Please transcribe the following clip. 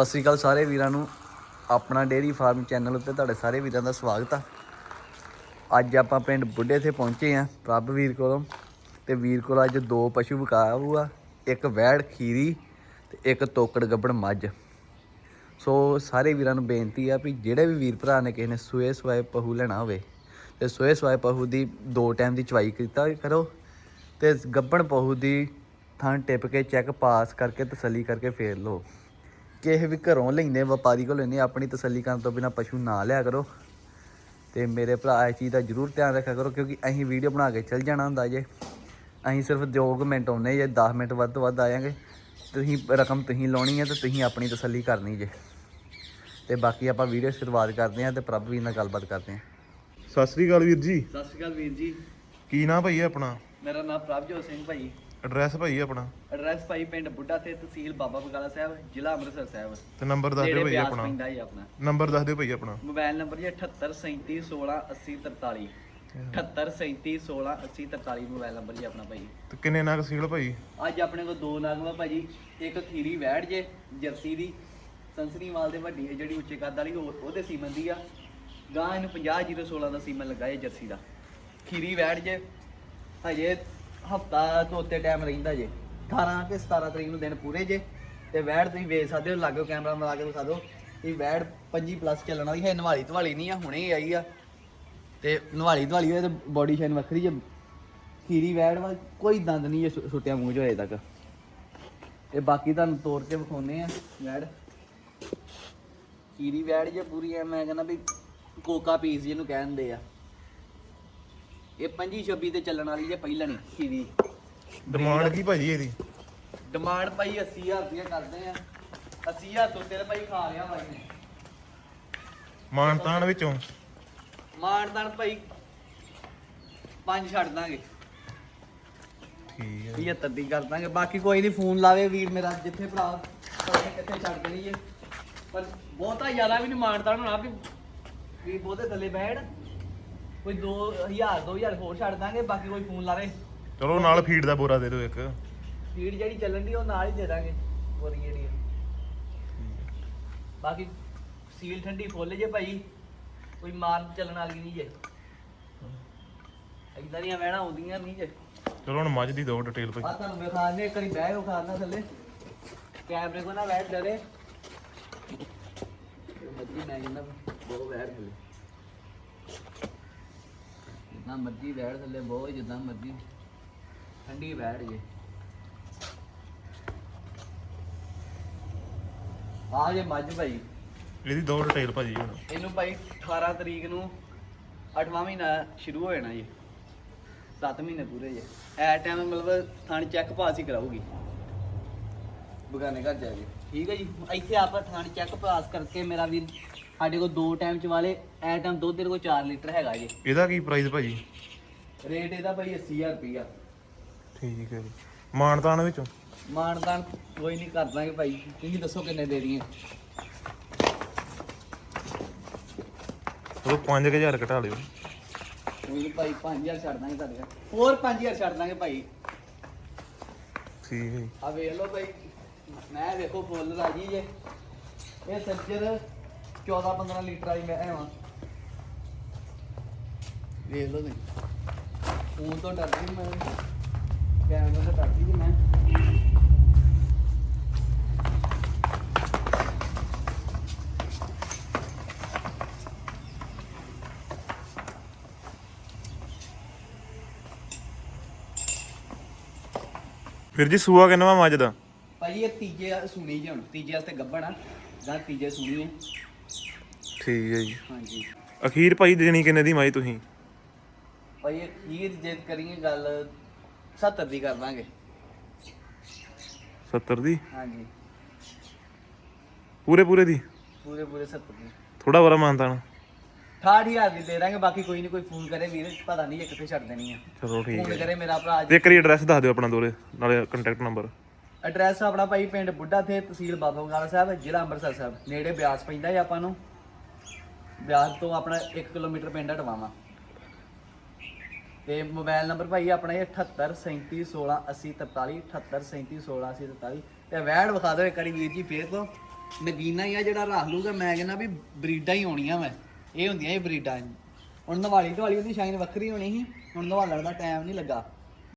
ਸਤਿ ਸ੍ਰੀ ਅਕਾਲ ਸਾਰੇ ਵੀਰਾਂ ਨੂੰ। ਆਪਣਾ ਡੇਅਰੀ ਫਾਰਮ ਚੈਨਲ ਉੱਤੇ ਤੁਹਾਡੇ ਸਾਰੇ ਵੀਰਾਂ ਦਾ ਸਵਾਗਤ ਆ। ਅੱਜ ਆਪਾਂ ਪਿੰਡ ਬੁੱਢੇ ਤੇ ਪਹੁੰਚੇ ਆ ਪ੍ਰਭ ਵੀਰ ਕੋਲੋਂ। ਤੇ ਵੀਰ ਕੋਲ ਅੱਜ ਦੋ ਪਸ਼ੂ ਵਿਕਾਇਆ ਹੋਆ ਇੱਕ ਵੈੜ ਖੀਰੀ ਤੇ ਇੱਕ ਤੋਕੜ ਗੱਬੜ ਮੱਝ। ਸੋ ਸਾਰੇ ਵੀਰਾਂ ਨੂੰ ਬੇਨਤੀ ਆ ਵੀ ਜਿਹੜੇ ਵੀ ਵੀਰ ਭਰਾ ਨੇ ਕਿਸੇ ਨੇ ਸੂਏ ਸਵਾਏ ਪਹੂ ਲੈਣਾ ਹੋਵੇ, ਤੇ ਸੂਏ ਸਵਾਏ ਪਹੂ ਦੀ ਦੋ ਟਾਈਮ ਦੀ ਚਵਾਈ ਕੀਤਾ ਕਰੋ, ਤੇ ਗੱਬਣ ਪਹੂ ਦੀ ਥਾਂ ਟਿਪ ਕੇ ਚੈੱਕ ਪਾਸ ਕਰਕੇ ਤਸੱਲੀ ਕਰਕੇ ਫੇਰ ਲਓ। ਕਿਸੇ ਵੀ ਘਰੋਂ ਲੈਂਦੇ ਵਪਾਰੀ ਕੋਲ ਲੈਂਦੇ ਆਪਣੀ ਤਸੱਲੀ ਕਰਨ ਤੋਂ ਬਿਨਾ ਪਸ਼ੂ ਨਾ ਲਿਆ ਕਰੋ। ਤੇ ਮੇਰੇ ਭਰਾ ਇਸ ਚੀਜ਼ ਦਾ ਜ਼ਰੂਰ ਧਿਆਨ ਰੱਖਿਆ ਕਰੋ ਕਿਉਂਕਿ ਅਸੀਂ ਵੀਡੀਓ ਬਣਾ ਕੇ ਚੱਲ ਜਾਣਾ ਹੁੰਦਾ ਜੇ। ਅਸੀਂ ਸਿਰਫ 2 ਮਿੰਟ ਆਉਨੇ ਜੇ 10 ਮਿੰਟ ਵੱਧ ਤੋਂ ਵੱਧ ਆਵਾਂਗੇ ਤੁਸੀਂ ਰਕਮ ਤੁਸੀਂ ਲਾਉਣੀ ਹੈ ਤੇ ਤੁਸੀਂ ਆਪਣੀ ਤਸੱਲੀ ਕਰਨੀ ਜੇ। ਤੇ ਬਾਕੀ ਆਪਾਂ ਵੀਡੀਓ ਸ਼ੁਰੂਆਤ ਕਰਦੇ ਹਾਂ ਤੇ ਪ੍ਰਭ ਵੀਰ ਨਾਲ ਗੱਲਬਾਤ ਕਰਦੇ ਹਾਂ ਸਤਿ ਸ੍ਰੀ ਅਕਾਲ ਵੀਰ ਜੀ। ਸਤਿ ਸ਼੍ਰੀ ਅਕਾਲ ਵੀਰ ਜੀ। ਕੀ ਨਾਂ ਭਾਈ ਆਪਣਾ? ਮੇਰਾ ਨਾਮ ਪ੍ਰਭਜੋਤ ਸਿੰਘ ਭਾਈ। ਐਡਰੈਸ ਭਾਈ ਆਪਣਾ। ਐਡਰੈਸ ਭਾਈ ਪਿੰਡ ਬੁੱਢਾ ਤੇ ਤਹਿਸੀਲ ਬਾਬਾ ਬਗਾਲਾ ਸਾਹਿਬ ਜ਼ਿਲ੍ਹਾ ਅੰਮ੍ਰਿਤਸਰ ਸਾਹਿਬ। ਤੇ ਨੰਬਰ ਦੱਸ ਦਿਓ ਭਾਈ ਬਿਆਸ ਆਪਣਾ। ਨੰਬਰ ਦੱਸ ਦਿਓ ਭਾਈ ਆਪਣਾ। ਮੋਬਾਈਲ ਨੰਬਰ ਜੀ 7837168043 7837168043 ਮੋਬਾਈਲ ਨੰਬਰ ਜੀ ਆਪਣਾ ਭਾਈ। ਤੇ ਕਿੰਨੇ ਨਗ ਸੀਲ ਭਾਈ? ਅੱਜ ਆਪਣੇ ਕੋਲ ਦੋ ਨਾਗ ਵਾ ਭਾਜੀ ਇੱਕ ਖੀਰੀ ਵੈੜ ਜੇ ਜਰਸੀ ਦੀ। ਸੰਸਰੀਵਾਲ ਦੇ ਵੱਡੀ ਹੈ ਜਿਹੜੀ ਉੱਚੇ ਕੱਦ ਵਾਲੀ ਉਹ- ਉਹਦੇ ਸੀਮਨ ਦੀ ਆ। ਗਾਂ ਇਹਨੂੰ 50016 ਦਾ ਸੀਮਨ ਲੱਗਾ ਹੈ ਜਰਸੀ ਦਾ। ਖੀਰੀ ਵੈੜ ਜੇ ਹਜੇ ਹਫਤਾ ਤੋਂ ਉੱਤੇ ਟਾਈਮ ਰਹਿੰਦਾ ਜੇ। 18 ਕਿ 17 ਤਰੀਕ ਨੂੰ ਦਿਨ ਪੂਰੇ ਜੇ। ਤੇ ਵੈੜ ਤੁਸੀਂ ਵੇਖ ਸਕਦੇ ਹੋ ਲਾਗੋ ਕੈਮਰਾ ਮਿਲਾ ਕੇ ਦਿਖਾ ਦਿਓ ਇਹ ਵੈੜ 25 ਪਲੱਸ ਚੱਲਣ ਵਾਲੀ ਹੈ, ਨਵਾਲੀ ਧਵਾਲੀ ਨਹੀਂ ਆ, ਹੁਣੇ ਹੀ ਆਈ ਆ। ਤੇ ਨਵਾਲੀ ਧਵਾਲੀ ਹੋਏ ਤੇ ਬੋਡੀ ਸ਼ਾਈਨ ਵੱਖਰੀ ਜੇ। ਖੀਰੀ ਵੈੜ ਵਾ ਕੋਈ ਦੰਦ ਨਹੀਂ ਜੇ ਸੁ- ਸੁੱਟਿਆ ਮੂੰਹ 'ਚ ਅਜੇ ਤੱਕ। ਤੇ ਬਾਕੀ ਤੁਹਾਨੂੰ ਤੋੜ ਕੇ ਵਿਖਾਉਨੇ ਆ ਵੈੜ। ਖੀਰੀ ਵੈੜ ਜੇ ਪੂਰੀ ਐ, ਮੈਂ ਕਹਿੰਦਾ ਵੀ ਕੋਕਾ ਪੀਸ ਜਿਹਨੂੰ ਕਹਿੰਦੇ ਆ। ਇਹ 25 26 ਤੇ ਚੱਲਣ ਵਾਲੀ ਜੇ ਪਹਿਲਾਂ ਨਹੀਂ ਖੀਰੀ ਡਿਮਾਂਡ ਕੀ ਭਾਜੀ ਇਹਦੀ? ਡਿਮਾਂਡ ਭਾਈ 80000 ਰੁਪਏ ਕਰਦੇ ਆ। 80000 ਤੋਂ ਤੇਰੇ ਭਾਈ ਖਾ ਲਿਆ ਭਾਈ ਨੇ। ਮਾਨਤਾਨ ਵਿੱਚੋਂ? ਮਾਨਦਾਨ ਭਾਈ ਪੰਜ ਛੱਡ ਦਾਂਗੇ। ਠੀਕ ਹੈ। 75 ਦੀ ਕਰ ਦਾਂਗੇ। ਬਾਕੀ ਕੋਈ ਨਹੀਂ ਫੋਨ ਲਾਵੇ ਵੀਰ ਮੇਰਾ ਜਿੱਥੇ ਭਰਾ ਕਿੱਥੇ ਛੱਡ ਦੇਣੀ ਪਰ ਬਹੁਤਾ ਜ਼ਿਆਦਾ ਵੀ ਨਹੀਂ ਮਾਨਤਾ ਹੋਣਾ ਵੀ ਵੀ ਬਹੁਤੇ ਥੱਲੇ ਬੈਠ। ਕੋਈ 2000 2000 ਹੋਰ ਛੱਡ ਦਾਂਗੇ ਬਾਕੀ ਕੋਈ ਫੋਨ ਲਾਵੇ ਚਲੋ ਨਾਲ ਫੀਡ ਦਾ ਬੋਰਾ ਦੇ ਦਿਓ ਇੱਕ। ਫੀਡ ਜਿਹੜੀ ਚੱਲਣ ਦੀ ਉਹ ਨਾਲ ਹੀ ਦੇ ਦਾਂਗੇ ਬੋਰੀ ਜਿਹੜੀ ਆ। ਬਾਕੀ ਸੀਲ ਠੰਡੀ ਫੁੱਲ ਜੇ ਭਾਈ। ਕੋਈ ਮਾਰ ਚੱਲਣ ਵਾਲੀ ਨਹੀਂ ਜੇ। ਇਦਾਂ ਦੀਆਂ ਵਹਿਣਾ ਆਉਂਦੀਆਂ ਨਹੀਂ ਜੇ। ਚਲੋ ਹੁਣ ਮੱਝ ਦੀ ਦੋ ਡਿਟੇਲ ਆ ਭਾਈ ਤੁਹਾਨੂੰ ਵਿਖਾਣੇ ਕਰੀ ਬੈਗ ਵਿਖਾਣਾ ਥੱਲੇ। ਕੈਮਰੇ ਕੋ ਨਾ ਬੈਠ ਡਰੇ ਮੱਜੀ ਮੈਂ ਕਹਿੰਦਾ ਬਹੁਤ ਬੈਠ ਥੱਲੇ। ਜਿੱਦਾਂ ਮਰਜ਼ੀ ਬੈਠ ਥੱਲੇ ਬਹੁਤ ਜਿੱਦਾਂ ਮਰਜ਼ੀ। ਠੰਡੀ ਬੈਠ ਜੇ। ਆ ਜੇ ਮੱਝ ਭਾਈ। ਇਹਦੀ ਦੋ ਡਿਟੇਲ ਭਾਜੀ ਹੁਣ। ਇਹਨੂੰ ਭਾਈ 18 ਤਰੀਕ ਨੂੰ 8ਵਾਂ ਮਹੀਨਾ ਸ਼ੁਰੂ ਹੋ ਜਾਣਾ ਜੀ। 7 ਮਹੀਨੇ ਪੂਰੇ ਜੇ। ਐ ਟਾਈਮ ਮਤਲਬ ਥਾਣ ਚੈੱਕ ਪਾਸ ਹੀ ਕਰਾਊਗੀ। ਬਗਾਨੇ ਘਰ ਜਾ ਕੇ। ਠੀਕ ਹੈ ਜੀ। ਇੱਥੇ ਆਪਾਂ ਥਾਣ ਚੈੱਕ ਪਾਸ ਕਰਕੇ ਮੇਰਾ ਵੀਰ ਸਾਡੇ ਕੋਲ ਦੋ ਟਾਈਮ ਚ ਵਾਲੇ ਐ ਟਾਈਮ ਦੁੱਧ ਤੇਰੇ ਕੋਲ 4 ਲੀਟਰ ਹੈਗਾ ਜੀ। ਇਹਦਾ ਕੀ ਪ੍ਰਾਈਸ ਭਾਜੀ? ਰੇਟ ਇਹਦਾ ਭਾਈ 80000 ਰੁਪਈਆ ਠੀਕ ਹੈ ਜੀ। ਮਾਨਤਾਨ ਵਿੱਚੋਂ? ਮਾਨਦਾਨ ਕੋਈ ਨਹੀਂ ਕਰ ਦਾਂਗੇ ਭਾਈ। ਤੁਸੀਂ ਦੱਸੋ ਕਿੰਨੇ ਦੇ ਦਈਏ? ਚਲੋ 5000 ਘਟਾ ਲਿਓ। ਕੋਈ ਭਾਈ 5000 ਛੱਡ ਦਾਂਗੇ ਤੁਹਾਡੇ। ਹੋਰ 5000 ਛੱਡ ਦਾਂਗੇ ਭਾਈ। ਠੀਕ ਹੈ ਜੀ। ਆ ਵੇਖ ਲਓ ਭਾਈ। ਮੈਂ ਵੇਖੋ ਫੁੱਲ ਰਾਜੀ ਜੇ। ਇਹ ਸੱਜਰ 14 15 ਲੀਟਰ ਵਾਲੀ ਮੈਂ ਐਵਾਂ ਵੇਖ ਲਓ ਤੁਸੀਂ। ਫੋਨ ਤੋਂ ਡਰਦੀ ਮੈਂ। ਕੈਮਰਾ ਤੋਂ ਡਰਦੀ ਜੀ ਮੈਂ। ਫਿਰ ਜੀ ਸੂਆ ਕਿੰਨਾ ਮੱਝ ਦਾ? ਭਾਈ ਇਹ ਤੀਜੇ ਸੁਣੀ ਜੀ ਹੁਣ। ਤੀਜੇ ਵਾਸਤੇ ਗੱਬਣ ਆ। ਜਾਂ ਤੀਜੇ ਸੁਣੀ ਹੈ ਠੀਕ ਹੈ ਜੀ। ਹਾਂਜੀ। ਅਖੀਰ ਭਾਈ ਦੇਣੀ ਕਿੰਨੇ ਦੀ ਮਾਈ ਤੁਸੀਂ? ਭਾਈ ਇਹ ਖੀਰ ਜੇ ਕਰੀਏ ਗੱਲ 70 ਦੀ ਕਰ ਦਾਂਗੇ। 70 ਦੀ? ਹਾਂਜੀ। ਪੂਰੇ ਪੂਰੇ ਦੀ? ਪੂਰੇ ਪੂਰੇ 70 ਦੀ। ਥੋੜਾ ਬੜਾ ਮਾਨਤਾਨ। 68000 ਦੀ ਦੇ ਦਾਂਗੇ ਬਾਕੀ ਕੋਈ ਨਹੀਂ ਕੋਈ ਫੋਨ ਕਰੇ ਵੀਰ ਪਤਾ ਨਹੀਂ ਇਹ ਕਿੱਥੇ ਛੱਡ ਦੇਣੀ ਆ। ਚਲੋ ਠੀਕ ਫੋਨ ਹੈ ਕਰੇ ਮੇਰਾ ਭਰਾ ਤੇ ਇੱਕ ਵਾਰੀ ਐਡਰੈਸ ਦੱਸ ਦਿਓ ਆਪਣਾ ਦੋਰੇ ਨਾਲੇ ਕੰਟੈਕਟ ਨੰਬਰ ਐਡਰੈਸ ਆਪਣਾ ਭਾਈ ਪਿੰਡ ਬੁੱਢਾ ਥੇ ਤਹਿਸੀਲ ਬਾਬਾ ਬਗਾਲਾ ਸਾਹਿਬ ਜ਼ਿਲ੍ਹਾ ਅੰਮ੍ਰਿਤਸਰ ਸਾਹਿਬ। ਨੇੜੇ ਬਿਆਸ ਪੈਂਦਾ ਹੈ ਆਪਾਂ ਨੂੰ। ਬਿਆਸ ਤੋਂ ਆਪਣਾ 1 ਕਿਲੋਮੀਟਰ ਪਿੰਡ ਹਟਵਾਵਾ। ਤੇ ਮੋਬਾਈਲ ਨੰਬਰ ਭਾਈ ਆਪਣਾ ਇਹ 78 37 16 80 43 78 37 16 80 43 ਤੇ ਵੈੜ ਵਿਖਾ ਦਿਓ ਇੱਕ ਵਾਰੀ ਵੀਰ ਜੀ ਫੇਰ ਤੋਂ। ਨਗੀਨਾ ਹੀ ਆ ਜਿਹੜਾ ਰੱਖ ਲੂਗਾ ਮੈਂ ਕਹਿੰਦਾ ਵੀ ਬਰੀਡਾਂ ਹੀ ਆਉਣੀਆਂ ਮੈਂ ਇਹ ਹੁੰਦੀਆਂ ਇਹ ਬਰੀਡਾਂ। ਹੁਣ ਨਵਾਲੀ ਧਵਾਲੀ ਉਹਦੀ ਸ਼ਾਈਨ ਵੱਖਰੀ ਹੋਣੀ ਸੀ। ਹੁਣ ਨਵਾਲਣ ਦਾ ਟਾਈਮ ਨਹੀਂ ਲੱਗਾ।